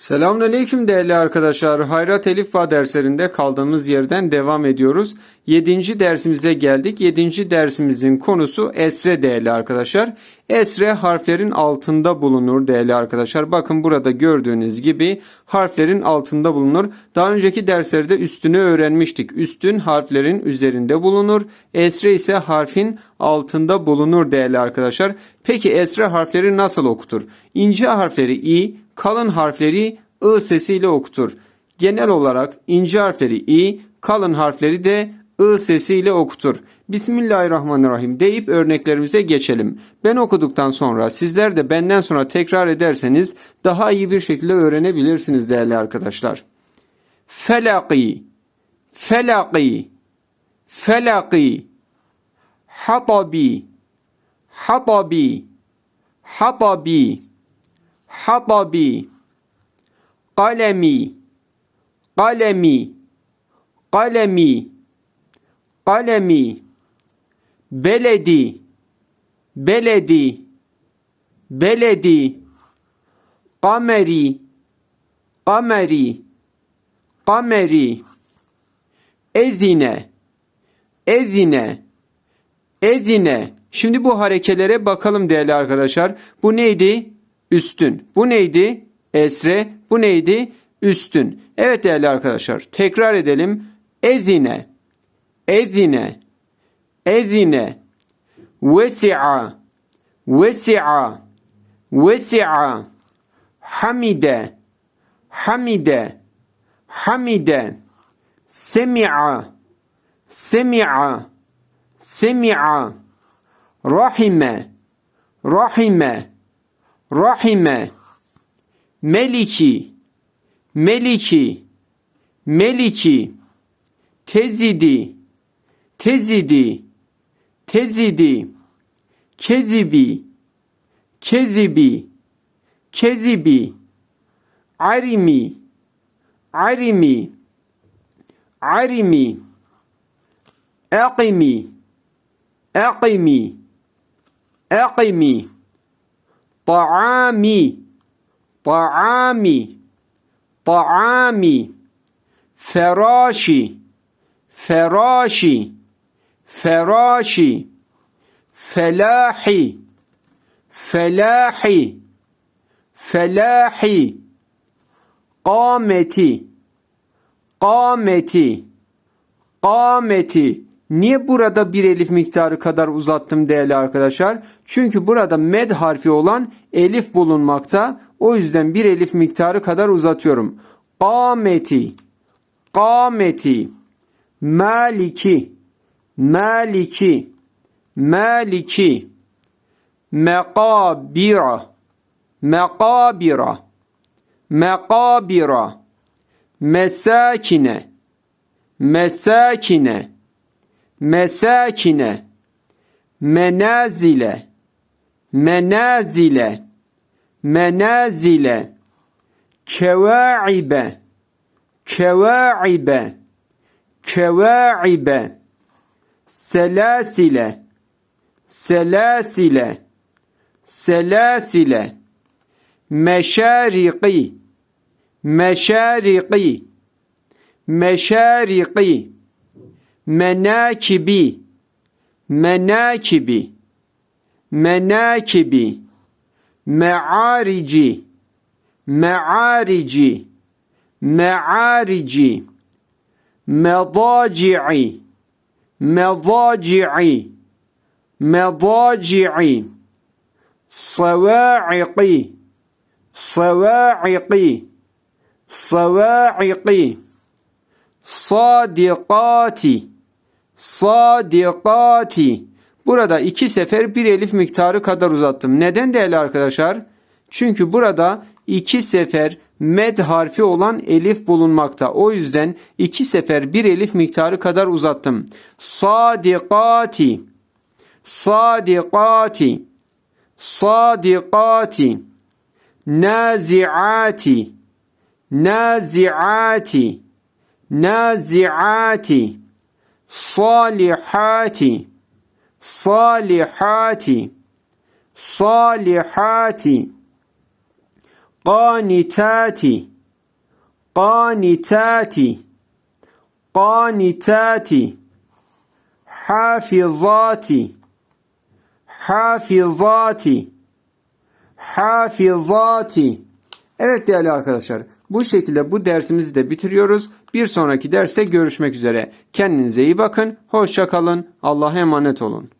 Selamünaleyküm değerli arkadaşlar. Hayrat Elif Ba derslerinde kaldığımız yerden devam ediyoruz. 7. dersimize geldik. 7. dersimizin konusu esre değerli arkadaşlar. Esre harflerin altında bulunur değerli arkadaşlar. Bakın burada gördüğünüz gibi harflerin altında bulunur. Daha önceki derslerde üstünü öğrenmiştik. Üstün harflerin üzerinde bulunur. Esre ise harfin altında bulunur değerli arkadaşlar. Peki esre harfleri nasıl okutur? İnce harfleri i, kalın harfleri ı sesiyle okutur. Genel olarak ince harfleri i, kalın harfleri de ı sesiyle okutur. Bismillahirrahmanirrahim deyip örneklerimize geçelim. Ben okuduktan sonra sizler de benden sonra tekrar ederseniz daha iyi bir şekilde öğrenebilirsiniz değerli arkadaşlar. Felaki, felaki, felaki, hatabi, hatabi, hatabi, hatabi, kalemi, kalemi, kalemi, kalemi, beledi, beledi, beledi, kameri, kameri, kameri, ezine, ezine, ezine. Şimdi bu harekelere bakalım değerli arkadaşlar. Bu neydi? Üstün. Bu neydi? Esre. Bu neydi? Üstün. Evet değerli arkadaşlar. Tekrar edelim. Ezine. Ezine. Ezine. Vesi'a. Vesi'a. Vesi'a. Hamide. Hamide. Hamide. Semi'a. Semi'a. Semi'a. Rahime. Rahime. Rahime. Meliki. Meliki. Meliki. Tezidi. Tezidi. Tezidi. Kezibi. Kezibi. Kezibi. Arimi. Arimi. Arimi. Aqimi. Aqimi. Aqimi. طعامي. طعامي. طعامي. فراشي فراشي فراشي فلاحي. فلاحي. فلاحي. قامتي. قامتي. قامتي. Niye burada bir elif miktarı kadar uzattım değerli arkadaşlar? Çünkü burada med harfi olan elif bulunmakta. O yüzden bir elif miktarı kadar uzatıyorum. Kameti, kameti, maliki, maliki, maliki, mekabira, mekabira, mekabira, mesakine, mesakine, mesakine, menazile, menazile, menazile, kevaibe, kevaibe, kevaibe, selasile, selasile, selasile, meşariki, meşariki, meşariki, menakibi, menakibi, menakibi, me'arici, me'arici, me'arici, medaci'i, medaci'i, medaci'i, صواعقي صواعقي صواعقي صادقاتي sadikati. Burada iki sefer bir elif miktarı kadar uzattım. Neden değerli arkadaşlar? Çünkü burada iki sefer med harfi olan elif bulunmakta. O yüzden iki sefer bir elif miktarı kadar uzattım. Sadikati. Sadikati. Sadikati. Naziati. Naziati. Naziati. Salihati. Salihati. Salihati. Qanitati. Qanitati. Qanitati. Hafizati. Hafizati. Hafizati. Evet değerli arkadaşlar. Bu şekilde bu dersimizi de bitiriyoruz. Bir sonraki derste görüşmek üzere. Kendinize iyi bakın. Hoşça kalın. Allah'a emanet olun.